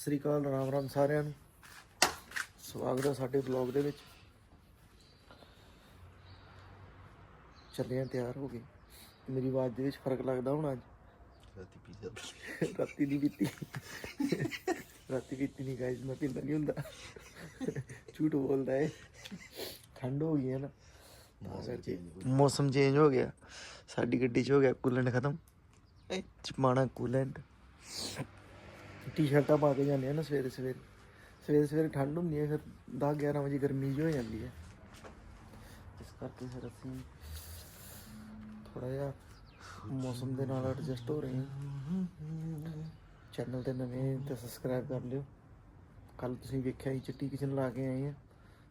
ਸ੍ਰੀ ਅਕਾਲ ਰਾਮ ਰਾਮ ਸਾਰਿਆਂ ਨੂੰ। ਸਵਾਗਤ ਹੈ ਸਾਡੇ ਬਲੌਗ ਦੇ ਵਿੱਚ। ਚੱਲੇ ਹਾਂ ਤਿਆਰ ਹੋ ਗਏ ਮੇਰੀ ਆਵਾਜ਼ ਦੇ ਵਿੱਚ ਫ਼ਰਕ ਲੱਗਦਾ ਹੁਣ ਅੱਜ। ਰਾਤੀ ਪੀਜ਼ਾ ਰਾਤੀ ਨਹੀਂ ਪੀਤੀ। ਰਾਤੀ ਪੀਤੀ ਨਹੀਂ ਗਾਇਸ ਮੈਂ ਪੀਂਦਾ ਨਹੀਂ ਹੁੰਦਾ। ਝੂਠ ਬੋਲਦਾ ਹੈ ਠੰਡ ਹੋ ਗਈ ਹੈ ਨਾ। ਮੌਸਮ ਚੇਂਜ ਹੋ ਗਿਆ। ਸਾਡੀ ਗੱਡੀ 'ਚ ਹੋ ਗਿਆ ਕੂਲੈਂਟ ਖਤਮ। ਇਹ ਪਾਉਣਾ ਕੂਲੈਂਟ ਟੀ-ਸ਼ਰਟਾਂ ਪਾ ਕੇ ਜਾਂਦੇ ਆ ਨਾ ਸਵੇਰੇ ਸਵੇਰੇ। ਸਵੇਰੇ ਸਵੇਰੇ ਠੰਡ ਹੁੰਦੀ ਹੈ ਫਿਰ 10 11 ਵਜੇ ਗਰਮੀ ਜਿਹੀ ਹੋ ਜਾਂਦੀ ਹੈ ਇਸ ਕਰਕੇ ਫਿਰ ਅਸੀਂ ਥੋੜਾ ਜਿਹਾ ਮੌਸਮ ਦੇ ਨਾਲ ਐਡਜਸਟ ਹੋ ਰਹੇ ਹਾਂ। ਚੈਨਲ ਤੇ ਨਵੇਂ ਤੇ ਸਬਸਕ੍ਰਾਈਬ ਕਰ ਲਿਓ। ਕੱਲ ਤੁਸੀਂ ਵੇਖਿਆ ਹੀ ਚਿੱਟੀ ਕਿਚਨ ਲਾ ਕੇ ਆਏ ਆ।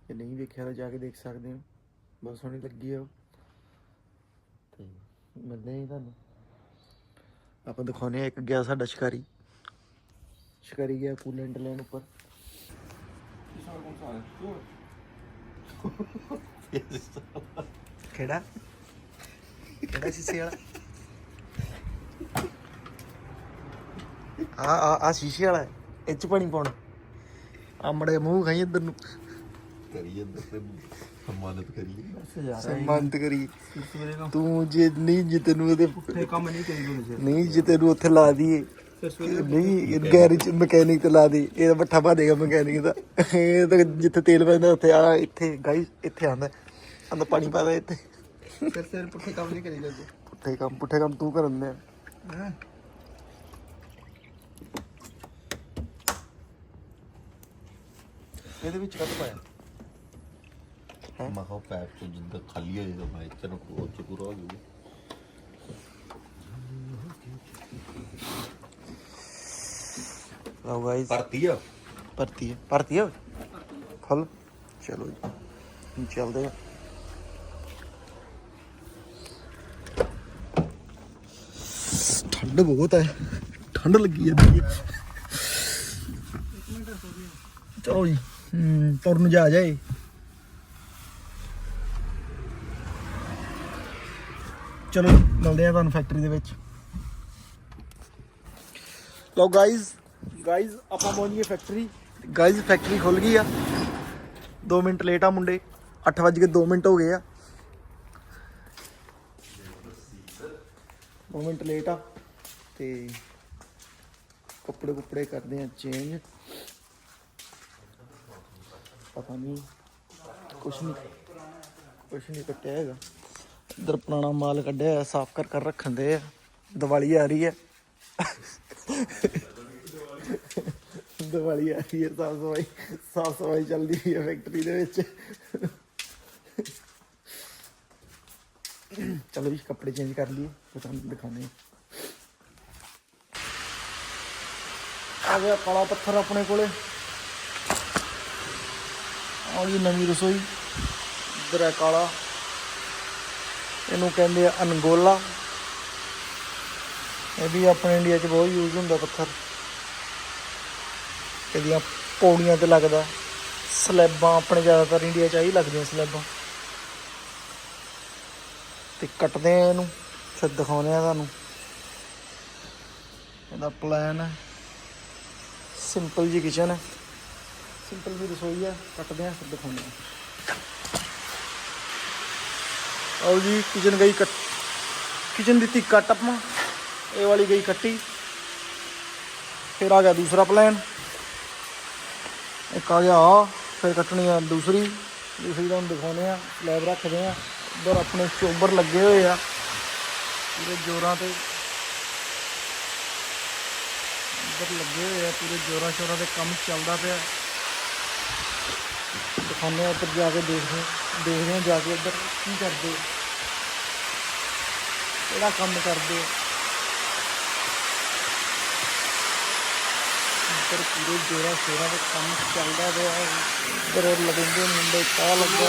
ਜੇ ਨਹੀਂ ਵੇਖਿਆ ਤਾਂ ਜਾ ਕੇ ਦੇਖ ਸਕਦੇ ਹੋ। ਬਹੁਤ ਸੋਹਣੀ ਲੱਗੀ ਆ ਉਹ। ਤੇ ਮਿਲਦੇ ਹਾਂ ਜੀ ਤੁਹਾਨੂੰ। ਆਪਾਂ ਦਿਖਾਉਂਦੇ ਆ ਇੱਕ ਗਿਆ ਸਾਡਾ ਸ਼ਿਕਾਰੀ। ਸ਼ਿਕਾਰੀ ਗਿਆ ਕੂਲੈਂਟ ਲੈਣ ਉੱਪਰ। ਕਿਹੜਾ? ਕਿਹੜਾ ਸ਼ੀਸ਼ੇ ਵਾਲਾ? ਆ ਆ ਆ ਸ਼ੀਸ਼ੇ ਵਾਲਾ ਹੈ। ਇਹ ਚ ਪਾਣੀ ਪਾਉਣਾ। ਆ ਮੜੇ ਮੂੰਹ ਖਾਈ ਇੱਧਰ ਨੂੰ। ਕਰੀਏ ਅੰਦਰ ਤੇ ਸਨਮਾਨਿਤ ਕਰੀਏ ਸਨਮਾਨਿਤ ਕਰੀ। ਤੂੰ ਜੇ ਨਹੀਂ ਜੇ ਤੈਨੂੰ ਉਹਦੇ ਕੰਮ ਨਹੀਂ ਕਰੀ ਨਹੀਂ ਜੇ ਤੈਨੂੰ ਉੱਥੇ ਲਾ ਦਈਏ। ਨਹੀਂ ਗੈਰੇਜ ਮਕੈਨਿਕ ਤੇ ਲਾ ਦੇ ਇਹ ਬੱਠਾ ਪਾ ਦੇਗਾ ਮਕੈਨਿਕ ਦਾ। ਇਹ ਤਾਂ ਜਿੱਥੇ ਤੇਲ ਪੈਂਦਾ ਉੱਥੇ ਆ ਇੱਥੇ ਗਾਈਸ ਇੱਥੇ ਆਂਦਾ ਆਂਦਾ ਪਾਣੀ ਪਾਦਾ ਇੱਥੇ। ਫਿਰ ਸਿਰ ਪੁੱਠੇ ਕੰਮ ਨਹੀਂ ਕਰੀ ਜਾਂਦੇ। ਪੁੱਠੇ ਕੰਮ ਪੁੱਠੇ ਕੰਮ ਤੂੰ ਕਰਨ ਦੇ। ਇਹਦੇ ਵਿੱਚ ਕੱਟ ਪਾਇਆ? ਮੈਂ ਕਿਹਾ ਪੈਪ ਤੋਂ ਜਿੱਦਾਂ ਖਾਲੀ ਹੋ ਜਾਏਗਾ ਮੈਂ ਤੈਨੂੰ ਉਹ ਚ ਪੂਰਾ ਹੋ ਜਾਊਗਾ। ਲਓ ਗਾਈਸ ਭਰਤੀ ਆ? ਭਰਤੀ ਹੈ ਭਰਤੀ ਹੈ ਖੁੱਲ ਚਲੋ ਜੀ। ਹੁਣ ਚੱਲਦੇ ਆ। ਠੰਡ ਬਹੁਤ ਹੈ ਠੰਡ ਲੱਗੀ ਜਾਂਦੀ ਹੈ ਚਲੋ ਜੀ। ਹਮ, ਤੁਰਨ ਜਾ ਜਾਏ। ਚਲੋ ਮਿਲਦੇ ਆ ਤੁਹਾਨੂੰ ਫੈਕਟਰੀ ਦੇ ਵਿੱਚ। ਲਓ ਗਾਇਜ਼ ਗਾਇਜ਼ ਆਪਾਂ ਪਹੁੰਚ ਗਏ ਫੈਕਟਰੀ ਗਾਇਜ਼ ਫੈਕਟਰੀ ਖੁੱਲ ਗਈ ਆ। 2 ਮਿੰਟ ਲੇਟ ਆ ਮੁੰਡੇ। 8:02 ਮਿੰਟ ਹੋ ਗਏ ਆ। 2 ਮਿੰਟ ਲੇਟ ਆ। ਤੇ ਕੱਪੜੇ ਕੁਪੜੇ ਕਰਦੇ ਆ ਚੇਂਜ ਪਤਾ ਨਹੀਂ ਕੁਛ ਨਹੀਂ ਕੁਛ ਨਹੀਂ ਕੱਟਿਆ ਹੈਗਾ। ਇਧਰ ਪੁਰਾਣਾ ਮਾਲ ਕੱਢਿਆ ਸਾਫ਼ ਕਰ ਕਰ ਰੱਖਣ ਦੇ ਆ। ਦੀਵਾਲੀ ਆ ਰਹੀ ਹੈ। ਦਿਵਾਲੀ ਆ ਰਹੀ ਹੈ, ਸਾਫ਼ ਸਫ਼ਾਈ ਸਾਫ਼ ਸਫ਼ਾਈ ਚੱਲਦੀ ਹੈ ਫੈਕਟਰੀ ਦੇ ਵਿੱਚ। ਚਲੋ ਜੀ, ਕੱਪੜੇ ਚੇਂਜ ਕਰ ਲਈਏ, ਫਿਰ ਤੁਹਾਨੂੰ ਦਿਖਾਉਂਦੇ ਹਾਂ। ਆ ਗਿਆ ਕਾਲਾ ਪੱਥਰ ਆਪਣੇ ਕੋਲੇ। ਆ ਗਈ ਨਵੀਂ ਰਸੋਈ, ਇੱਧਰ ਹੈ ਕਾਲਾ। ਇਹਨੂੰ ਕਹਿੰਦੇ ਆ ਅਨਗੋਲਾ। ਇਹ ਵੀ ਆਪਣੇ ਇੰਡੀਆ 'ਚ ਬਹੁਤ ਯੂਜ਼ ਹੁੰਦਾ ਪੱਥਰ। ਇਹਦੀਆਂ ਪੌੜੀਆਂ ਤੇ ਲੱਗਦਾ। ਸਲੈਬਾਂ ਆਪਣੇ ਜ਼ਿਆਦਾਤਰ ਇੰਡੀਆ 'ਚ ਆਹੀ ਲੱਗਦੀਆਂ ਸਲੈਬਾਂ। ਤੇ ਕੱਟਦੇ ਆ ਇਹਨੂੰ, ਫਿਰ ਦਿਖਾਉਂਦੇ ਆ ਤੁਹਾਨੂੰ। ਇਹਦਾ ਪਲਾਨ ਹੈ। ਸਿੰਪਲ ਜੀ ਕਿਚਨ ਹੈ। ਸਿੰਪਲ ਜੀ ਰਸੋਈ ਹੈ। ਕੱਟਦੇ ਆ, ਫਿਰ ਦਿਖਾਉਂਦੇ ਆ। ਆਓ ਜੀ ਕਿਚਨ ਗਈ ਕੱਟ ਕਿਚਨ ਦਿੱਤੀ ਕੱਟ ਆਪਾਂ ਇਹ ਵਾਲੀ ਗਈ ਕੱਟੀ। ਫਿਰ ਆ ਗਿਆ ਦੂਸਰਾ ਪਲਾਨ ਇੱਕ ਆ ਗਿਆ ਆ ਫਿਰ ਕੱਟਣੀ ਆ ਦੂਸਰੀ ਦੂਸਰੀ ਤੁਹਾਨੂੰ ਦਿਖਾਉਨੇ ਆ ਸਲੈਬ ਰੱਖਦੇ ਆ। ਉਧਰ ਆਪਣੇ ਚੋਬਰ ਲੱਗੇ ਹੋਏ ਆ। ਪੂਰੇ ਜ਼ੋਰਾਂ ਤੇ। ਉਧਰ ਲੱਗੇ ਹੋਏ ਆ, ਪੂਰੇ ਜ਼ੋਰਾਂ ਸ਼ੋਰਾਂ ਤੇ ਕੰਮ ਚੱਲਦਾ ਪਿਆ। ਦਿਖਾਉਂਦੇ ਆ ਉੱਧਰ ਜਾ ਕੇ ਦੇਖਦੇ ਦੇਖਦੇ ਆ ਜਾ ਕੇ ਉੱਧਰ ਕੀ ਕਰਦੇ। ਕਿਹੜਾ ਕੰਮ ਕਰਦੇ ਆ। ਉੱਧਰ ਪੂਰੇ ਜੋਰਾਂ ਸ਼ੋਰਾਂ ਦੇ ਕੰਮ ਚੱਲਦਾ ਪਿਆ ਇੱਧਰ ਲਗਿੰਦੇ ਮੁੰਡੇ ਚਾਹ ਲੱਗਾ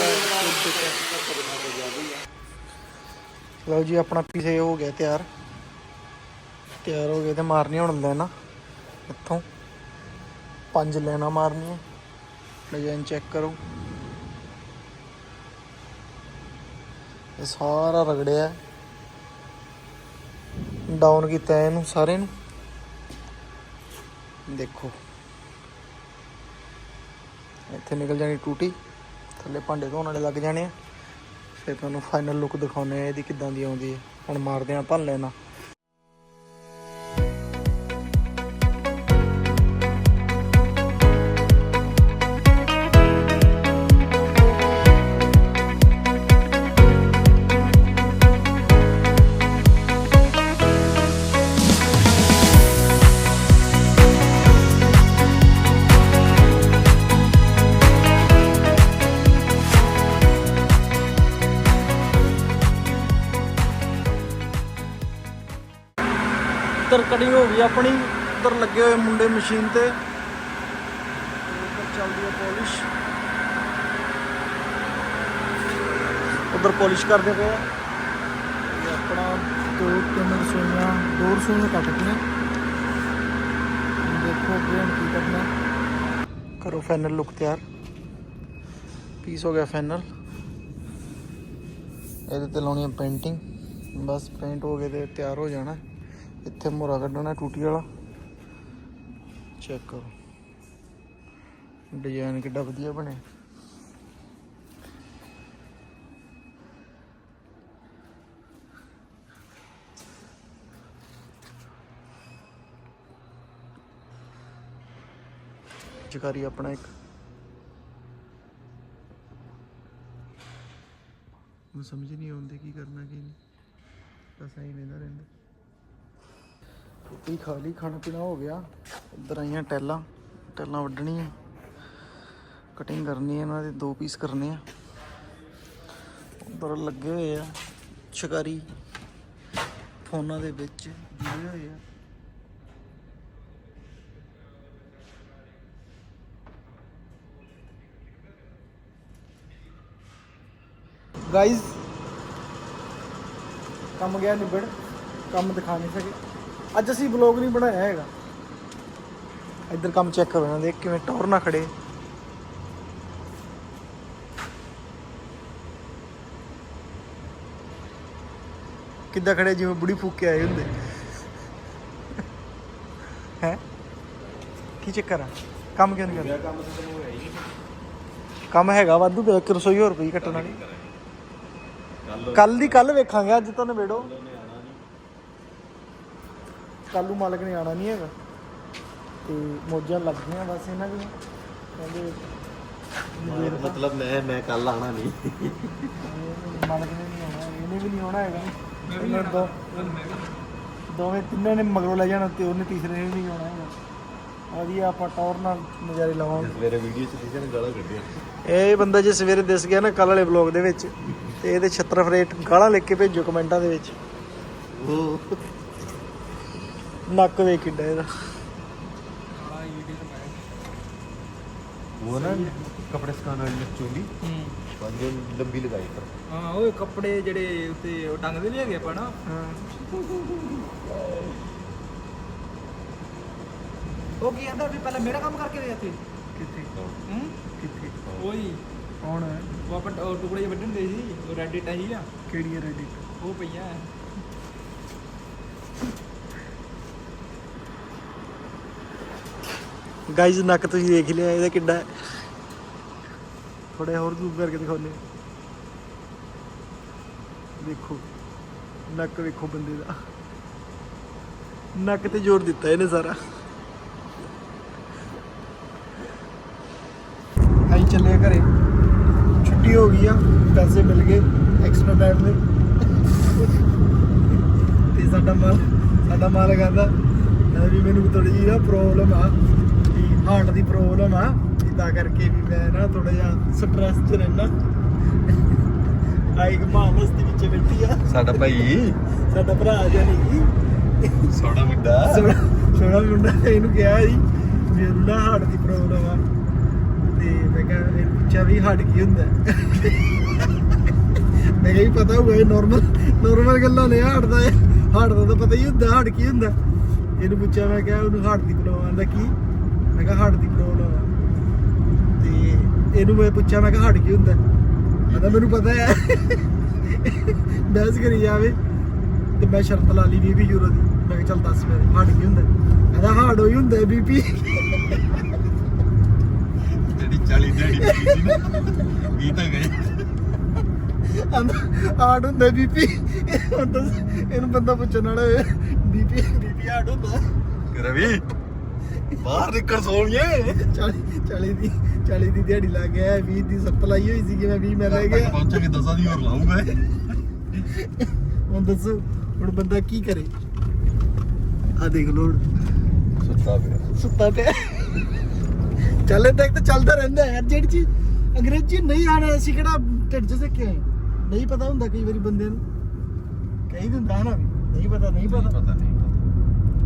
ਲਓ ਜੀ, ਆਪਣਾ ਪੀਸੇ ਹੋ ਗਿਆ ਤਿਆਰ। ਤਿਆਰ ਹੋ ਗਏ ਤੇ ਮਾਰਨੀ ਹੁਣ ਲੈਣਾ। ਇੱਥੋਂ ਪੰਜ ਲੈਣਾ ਮਾਰਨੀਆਂ। ਡਿਜ਼ਾਈਨ ਚੈੱਕ ਕਰੋ। ਇਹ ਸਾਰਾ ਰਗੜਿਆ। ਡਾਊਨ ਕੀਤਾ ਇਹਨੂੰ, ਸਾਰੇ ਨੂੰ। ਦੇਖੋ। ਇੱਥੇ ਨਿਕਲ ਜਾਣੀ ਟੂਟੀ। ਥੱਲੇ ਭਾਂਡੇ ਧੋਣ ਵਾਲੇ ਲੱਗ ਜਾਣੇ ਆ। ਫਿਰ ਤੁਹਾਨੂੰ ਫਾਈਨਲ ਲੁੱਕ ਦਿਖਾਉਨੇ ਆ ਇਹਦੀ ਕਿੱਦਾਂ ਦੀ ਆਉਂਦੀ ਹੈ। ਹੁਣ ਮਾਰਦੇ ਆ ਭੰਨ ਲੈਣਾ। ਕਟਿੰਗ ਆਪਣੀ ਉੱਧਰ ਲੱਗੇ ਹੋਏ ਮੁੰਡੇ ਮਸ਼ੀਨ ਤੇ। ਉੱਧਰ ਚੱਲਦੀ ਹੈ ਪੋਲਿਸ਼ ਉੱਧਰ ਪੋਲਿਸ਼ ਕਰਦੇ ਪਏ ਆ। ਆਪਣਾ ਦੋ ਤਿੰਨ ਰਸੋਈਆਂ, ਦੋ ਰਸੋਈਆਂ ਕੱਟਦੀਆਂ ਦੇਖੋ ਅੱਗੇ ਕੀ ਕਰਨਾ। ਕਰੋ ਫਾਈਨਲ ਲੁੱਕ ਤਿਆਰ। ਪੀਸ ਹੋ ਗਿਆ ਫਾਈਨਲ ਇਹਦੇ ਤੇ ਲਾਉਣੀ ਹੈ ਪੇਂਟਿੰਗ ਬਸ ਪੇਂਟ ਹੋ ਗਏ ਤੇ ਤਿਆਰ ਹੋ ਜਾਣਾ। ਇੱਥੇ ਮੋਰਾ ਕੱਢਣਾ ਟੂਟੀ ਵਾਲਾ। ਚੈੱਕ ਕਰੋ। ਡਿਜ਼ਾਈਨ ਕਿੱਡਾ ਵਧੀਆ ਬਣਿਆ। ਚਕਾਰੀ ਆਪਣਾ ਇੱਕ। ਮੈਨੂੰ ਸਮਝ ਨਹੀਂ ਆਉਂਦੀ ਕੀ ਕਰਨਾ ਕੀ ਨਹੀਂ। ਬਸ ਐਂ ਰਹਿੰਦਾ ਰਹਿੰਦਾ। ਰੋਟੀ ਖਾ ਲਈ, ਖਾਣਾ ਪੀਣਾ ਹੋ ਗਿਆ। ਇੱਧਰ ਆਈਆਂ ਟੈਲਾਂ ਟੈਲਾਂ ਵੱਢਣੀਆਂ। ਕਟਿੰਗ ਕਰਨੀ ਹੈ ਇਹਨਾਂ ਦੇ, ਦੋ ਪੀਸ ਕਰਨੇ ਆ। ਉੱਧਰ ਲੱਗੇ ਹੋਏ ਆ ਸ਼ਿਕਾਰੀ। ਫੋਨਾਂ ਦੇ ਵਿੱਚ ਜੁੜੇ ਹੋਏ ਆ। ਗਾਇਜ਼ ਕੰਮ ਗਿਆ ਨਿਬੜ। ਕੰਮ ਦਿਖਾ ਨਹੀਂ ਸਕੇ। ਅੱਜ ਅਸੀਂ ਵਲੌਗ ਨਹੀਂ ਬਣਾਇਆ ਹੈਗਾ। ਇੱਧਰ ਕੰਮ ਚੈੱਕ ਕਰੋ ਨਾ ਦੇਖ ਕਿਵੇਂ ਟੌਰ ਨਾ ਖੜੇ। ਕਿੱਦਾਂ ਖੜੇ ਜਿਵੇਂ ਬੁੜੀ ਫੂਕ ਕੇ ਆਏ ਹੁੰਦੇ। ਹੈ? ਕੀ ਚੱਕਰ ਆ? ਕੰਮ ਕਿਉਂ ਨਹੀਂ ਕਰਦਾ? ਕੰਮ ਤਾਂ ਤੈਨੂੰ ਹੋਇਆ ਹੀ ਕੰਮ ਹੈਗਾ ਵਾਧੂ ਰਸੋਈ ਹੋਰ ਪਈ ਕੱਟਣ ਵਾਲੀ। ਕੱਲ ਕੱਲ ਦੀ ਕੱਲ ਵੇਖਾਂਗੇ ਅੱਜ ਤਾਂ ਨਵੇੜੋ ਕੱਲ ਨੂੰ ਮਾਲਕ ਨੇ ਆਣਾ ਨਹੀਂ ਹੈਗਾ। ਤੇ ਮੋਜਾਂ ਲੱਗ ਗਈਆਂ ਬਸ ਇਹਨਾਂ ਦੀਆਂ। ਕਹਿੰਦੇ ਮਤਲਬ ਮੈਂ ਮੈਂ ਕੱਲ ਆਣਾ ਨਹੀਂ। ਇਹ ਮਾਲਕ ਨੇ ਨਹੀਂ ਆਉਣਾ ਇਹਨੇ ਵੀ ਨਹੀਂ ਆਉਣਾ ਹੈਗਾ। ਇਹਨੇ ਦੋ ਦੋਵੇਂ ਤਿੰਨੇ ਨੇ ਮਗਰੋਂ ਲੈ ਜਾਣਾ ਤੇ ਉਹਨੇ ਤੀਸਰੇ ਨੇ ਵੀ ਨਹੀਂ ਆਉਣਾ ਹੈਗਾ। ਵਧੀਆ ਆਪਾਂ ਟੌਰ ਨਾਲ ਨਜ਼ਾਰੇ ਲਵਾਂਗੇ। ਸਵੇਰੇ ਵੀਡੀਓ ਚ ਦਿਖਿਆ ਨਾ ਗਾਲਾਂ ਕੱਢਿਆ। ਇਹ ਬੰਦਾ ਜੇ ਸਵੇਰੇ ਦਿਸ ਗਿਆ ਨਾ ਕੱਲ ਵਾਲੇ ਵਲੌਗ ਦੇ ਵਿੱਚ ਤੇ ਇਹਦੇ 76 ਫਰੇਟ ਗਾਲਾਂ ਲਿਖ ਕੇ ਭੇਜੋ ਕਮੈਂਟਾਂ ਦੇ ਵਿੱਚ। ਉਹ ਨੱਕ ਵੇਖ ਕਿੱਡਾ ਇਹਦਾ वो ना कपड़े सुखाने वाली चोली जो लंबी लगाई कर ਹਾਂ ਉਹ ਕੱਪੜੇ ਜਿਹੜੇ ਉੱਤੇ ਉਹ ਟੰਗਦੇ ਨਹੀਂ ਹੈਗੇ ਆਪਾਂ ਨਾ ਹਾਂ ਉਹ ਕੀ ਕਹਿੰਦਾ ਵੀ ਪਹਿਲਾਂ ਮੇਰਾ ਕੰਮ ਕਰਕੇ ਦੇ ਇੱਥੇ ਕਿੱਥੇ ਹੂੰ ਕਿੱਥੇ ਉਹੀ ਕੌਣ ਹੈ ਉਹ ਆਪਾਂ ਉਹ ਟੁਕੜੇ ਜਿਹੇ ਵੱਢਣ ਦੇ ਸੀ ਉਹ ਰੈਡ ਇਟਾ ਹੀ ਆ ਕਿਹੜੀ ਹੈ ਰੈਡੀ ਉਹ ਪਈਆਂ ਗਾਈਜ਼ ਨੱਕ ਤੁਸੀਂ ਦੇਖ ਲਿਆ, ਇਹਦਾ ਕਿੱਡਾ ਹੈ। ਥੋੜਾ ਹੋਰ ਜ਼ੂਮ ਕਰਕੇ ਦਿਖਾਉਨੇ ਦੇਖੋ, ਨੱਕ ਵੇਖੋ ਬੰਦੇ ਦਾ। ਨੱਕ ਤੇ ਜ਼ੋਰ ਦਿੱਤਾ ਇਹਨੇ ਸਾਰਾ। ਆਈ ਚੱਲੇ ਘਰੇ। ਛੁੱਟੀ ਹੋ ਗਈ ਆ, ਪੈਸੇ ਮਿਲ ਗਏ ਐਕਸਟਰਾ ਟਾਈਮ ਦੇ। ਤੇ ਸਾਡਾ ਮਾਲ ਸਾਡਾ ਮਾਲ ਕਹਿੰਦਾ ਕਹਿੰਦਾ ਵੀ ਮੈਨੂੰ ਥੋੜੀ ਜਿਹੀ ਨਾ ਪ੍ਰੋਬਲਮ ਆ। ਵੀ ਹਾਰਟ ਦੀ ਪ੍ਰੋਬਲਮ ਆ। ਤਾਂ ਕਰਕੇ ਵੀ ਮੈਂ ਨਾ ਥੋੜਾ ਜਿਹਾ ਸਟ੍ਰੈਸ 'ਚ ਰਹਿਣਾ ਆਈ ਮਾਂ ਮਸਤੀ ਵਿੱਚ ਬੈਠੀ ਆ। ਸਾਡਾ ਭਾਈ। ਸਾਡਾ ਭਰਾ ਜਾਨੀ ਸੋੜਾ ਮੁੰਡਾ। ਸੋਣਾ ਸੋਣਾ ਮੁੰਡਾ ਇਹਨੂੰ ਕਿਹਾ ਵੀ ਇਹਨੂੰ ਨਾ ਹਾਰਟ ਦੀ ਪ੍ਰੋਬਲਮ ਆ। ਤੇ ਮੈਂ ਕਿਹਾ ਇਹ ਪੁੱਛਿਆ ਵੀ ਹਾਰਟ ਕੀ ਹੁੰਦਾ? ਮੈਂ ਕਿਹਾ ਪਤਾ ਹੋਊਗਾ ਇਹ ਨਾਰਮਲ ਨਾਰਮਲ ਗੱਲਾਂ ਨੇ ਹਾਰਟ ਦਾ। ਹਾਰਟ ਦਾ ਤਾਂ ਪਤਾ ਹੀ ਹੁੰਦਾ ਹਾਰਟ ਕੀ ਹੁੰਦਾ। ਇਹਨੂੰ ਪੁੱਛਿਆ ਮੈਂ ਕਿਹਾ ਉਹਨੂੰ ਹਾਰਟ ਦੀ ਪ੍ਰੋਬਲਮ ਆਂਦਾ ਕੀ? ਮੈਂ ਕਿਹਾ ਹਾਰਟ ਦੀ ਪ੍ਰੋਬਲਮ ਆ। ਤੇ ਇਹਨੂੰ ਮੈਂ ਪੁੱਛਿਆ ਮੈਂ ਕਿਹਾ ਹਾਰਟ ਕੀ ਹੁੰਦਾ? ਕਹਿੰਦਾ ਮੈਨੂੰ ਪਤਾ ਹੈ। ਬਹਿਸ ਕਰੀ ਜਾਵੇ। ਤੇ ਮੈਂ ਸ਼ਰਤ ਲਾ ਲਈ 20 ਯੂਰੋ ਦੀ। ਮੈਂ ਕਿਹਾ ਚੱਲ ਦੱਸ ਮੇਰੇ ਹਾਰਟ ਕੀ ਹੁੰਦਾ? ਕਹਿੰਦਾ ਹਾਰਟ ਹੋਈ ਹੁੰਦਾ ਬੀਪੀ। ਜਿਹੜੀ 40 ਦੇ ਗਈ ਸੀ ਨਾ 20 ਤਾਂ ਗਏ। ਆੜ ਹੁੰਦਾ ਬੀਪੀ। ਇਹਨੂੰ ਬੰਦਾ ਪੁੱਛਣ ਵਾਲਾ ਬੀਪੀ ਬੀਪੀ ਆੜ ਹੁੰਦਾ। ਰਵੀ ਬਾਹਰ ਨਿਕਲ ਸੋਣੀਏ। 40 40 ਦੀ 40 ਦੀ ਦਿਹਾੜੀ ਲੱਗ ਗਿਆ 20 ਦੀ ਸੱਤ ਲਾਈ ਹੋਈ ਸੀ ਕਿ ਮੈਂ 20 ਮੈਂ ਰਹਿ ਗਿਆ। ਪਹੁੰਚਾਂਗੇ ਦਸਾਂ ਦੀ ਹੋਰ ਲਾਉਂਗਾ। ਹੁਣ ਦੱਸੋ ਹੁਣ ਬੰਦਾ ਕੀ ਕਰੇ? ਆ ਦੇਖ ਲੋ ਸੁੱਤਾ ਪਿਆ। ਸੁੱਤਾ ਪਿਆ। ਚੱਲੇ ਤੱਕ ਤਾਂ ਚੱਲਦਾ ਰਹਿੰਦਾ ਹੈ। ਯਾਰ ਜਿਹੜੀ ਚੀਜ਼ ਅੰਗਰੇਜ਼ੀ ਨਹੀਂ ਆਣਾ ਅਸੀਂ ਕਿਹੜਾ ਢਿੱਡ 'ਚ ਸਿੱਖੇ ਆਏ? ਨਹੀਂ ਪਤਾ ਹੁੰਦਾ ਕਈ ਵਾਰੀ ਬੰਦੇ ਨੂੰ। ਕਹੀ ਦਿੰਦਾ ਨਾ ਵੀ ਨਹੀਂ ਪਤਾ ਨਹੀਂ ਪਤਾ। ਪਤਾ ਨਹੀਂ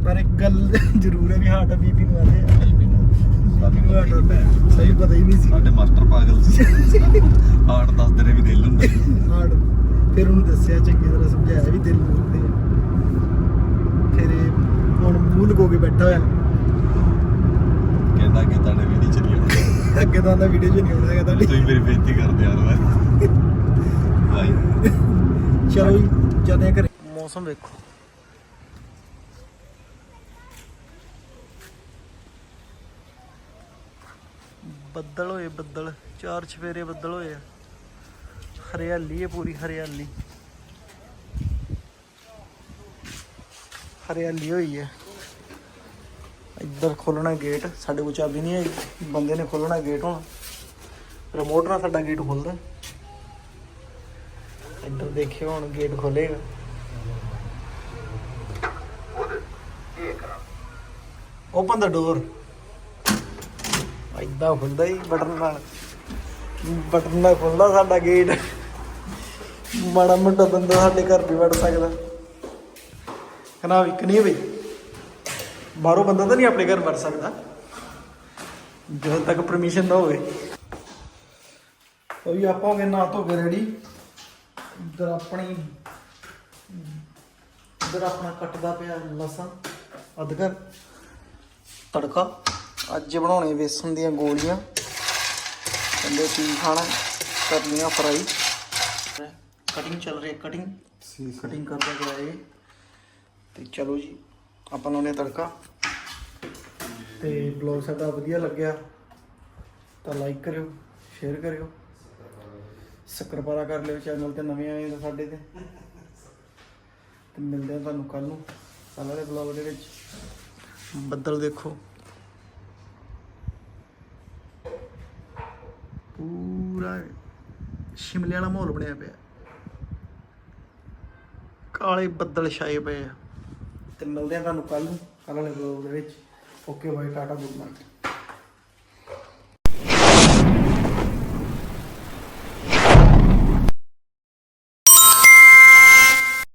ਪਰ ਇੱਕ ਗੱਲ ਜ਼ਰੂਰ ਹੈ ਵੀ ਹਾਰਟ ਬੀਪੀ ਨੂੰ ਆਦੇ ਆ। ਬੀਪੀ ਨੂੰ। ਹਾਰਟ ਹੁੰਦਾ ਸਹੀ ਪਤਾ ਹੀ ਨਹੀਂ ਸੀ। ਸਾਡੇ ਮਾਸਟਰ ਪਾਗਲ ਸੀ। ਹਾਰਟ ਦੱਸਦੇ ਨੇ ਵੀ ਦਿਲ ਹੁੰਦਾ ਹਾਰਟ ਫਿਰ ਉਹਨੂੰ ਦੱਸਿਆ ਚੰਗੀ ਤਰ੍ਹਾਂ ਸਮਝਾਇਆ ਵੀ ਦਿਲ ਹੁੰਦੇ ਆ। ਫਿਰ ਇਹ ਹੁਣ ਮੂੰਹ ਲਗੋ ਕੇ ਬੈਠਾ ਹੋਇਆ। ਕਹਿੰਦਾ ਕਿ ਤੁਹਾਡੇ ਵੀ ਨਹੀਂ ਆਉਣਾ। ਅੱਗੇ ਤਾਂ ਦਾ ਵੀਡੀਓ 'ਚ ਨਹੀਂ ਆਉਣਾ ਤਾਂ ਤੁਸੀਂ ਮੇਰੀ ਬੇਇੱਜ਼ਤੀ ਕਰਦੇ ਯਾਰ ਭਾਈ ਚਲੋ ਜਾਂਦੇ ਘਰੇ। ਮੌਸਮ ਵੇਖੋ। ਬੱਦਲ ਹੋਏ ਬੱਦਲ, ਚਾਰ ਚਫੇਰੇ ਬੱਦਲ ਹੋਏ ਆ। ਹਰਿਆਲੀ ਹੈ ਪੂਰੀ, ਹਰਿਆਲੀ। ਹਰਿਆਲੀ ਹੋਈ ਹੈ ਇੱਧਰ ਖੋਲਣਾ ਗੇਟ ਸਾਡੇ ਕੋਲ ਚਾਬੀ ਨਹੀਂ ਹੈ ਬੰਦੇ ਨੇ ਖੋਲਣਾ ਗੇਟ ਹੁਣ। ਰਿਮੋਟ ਨਾਲ ਸਾਡਾ ਗੇਟ ਖੁੱਲਦਾ। ਇੱਧਰ ਦੇਖਿਓ ਹੁਣ ਗੇਟ ਖੋਲੇਗਾ। ਓਪਨ ਦਾ ਡੋਰ ਇਦਾਂ ਖੁੱਲਦਾ ਹੀ ਬਟਨ ਨਾਲ। ਬਟਨ ਨਾਲ ਖੁੱਲਦਾ ਸਾਡਾ ਗੇਟ ਮਾੜਾ ਮੋਟਾ ਬੰਦਾ ਸਾਡੇ ਘਰ ਵੀ ਵੜ ਸਕਦਾ। ਕਨਾ ਵੀ ਕਨੀ ਬਈ। ਬਾਹਰੋਂ ਬੰਦਾ ਤਾਂ ਨਹੀਂ ਆਪਣੇ ਘਰ ਵੜ ਸਕਦਾ। ਜਦੋਂ ਤੱਕ ਪਰਮਿਸ਼ਨ ਨਾ ਹੋਵੇ। ਉਹ ਵੀ ਆਪਾਂ ਹੋ ਗਏ, ਨਾ ਧੋ ਕੇ ਰੈਡੀ ਇੱਧਰ ਆਪਣੀ, ਇੱਧਰ ਆਪਣਾ ਕੱਟਦਾ ਪਿਆ ਲਸਣ, ਅਦਰਕ, ਤੜਕਾ। ਅੱਜ ਬਣਾਉਣੇ ਵੇਸਣ ਦੀਆਂ ਗੋਲੀਆਂ। ਕਹਿੰਦੇ ਕੀ ਖਾਣਾ ਕਰ ਲੀਆਂ ਫਰਾਈ ਕਟਿੰਗ ਚੱਲ ਰਹੀ ਹੈ ਕਟਿੰਗ ਕਟਿੰਗ ਕਰਦਾ ਗਿਆ ਇਹ। ਤੇ ਚਲੋ ਜੀ ਆਪਾਂ ਲਾਉਣੇ ਆ ਤੜਕਾ। ਤੇ ਬਲੌਗ ਸਾਡਾ ਵਧੀਆ ਲੱਗਿਆ। ਤਾਂ ਲਾਈਕ ਕਰਿਓ ਸ਼ੇਅਰ ਕਰਿਓ। ਸਕਰਪਾਰਾ ਕਰ ਲਿਓ ਚੈਨਲ ਤੇ ਨਵੇਂ ਆਏ ਤਾਂ ਸਾਡੇ ਤੇ। ਤੇ ਮਿਲਦੇ ਆ ਤੁਹਾਨੂੰ ਕੱਲ ਨੂੰ। ਕੱਲ ਵਾਲੇ ਬਲੌਗ ਦੇ ਵਿੱਚ। ਬੱਦਲ ਦੇਖੋ। ਪੂਰਾ ਸ਼ਿਮਲੇ ਵਾਲਾ ਮਾਹੌਲ ਬਣਿਆ ਪਿਆ। ਕਾਲੇ ਬੱਦਲ ਛਾਏ ਪਏ ਆ। ਤੇ ਮਿਲਦੇ ਆ ਤੁਹਾਨੂੰ ਕੱਲ ਨੂੰ ਕੱਲ ਵਾਲੇ ਬਲੌਗ ਦੇ ਵਿੱਚ। Okay bye tata good night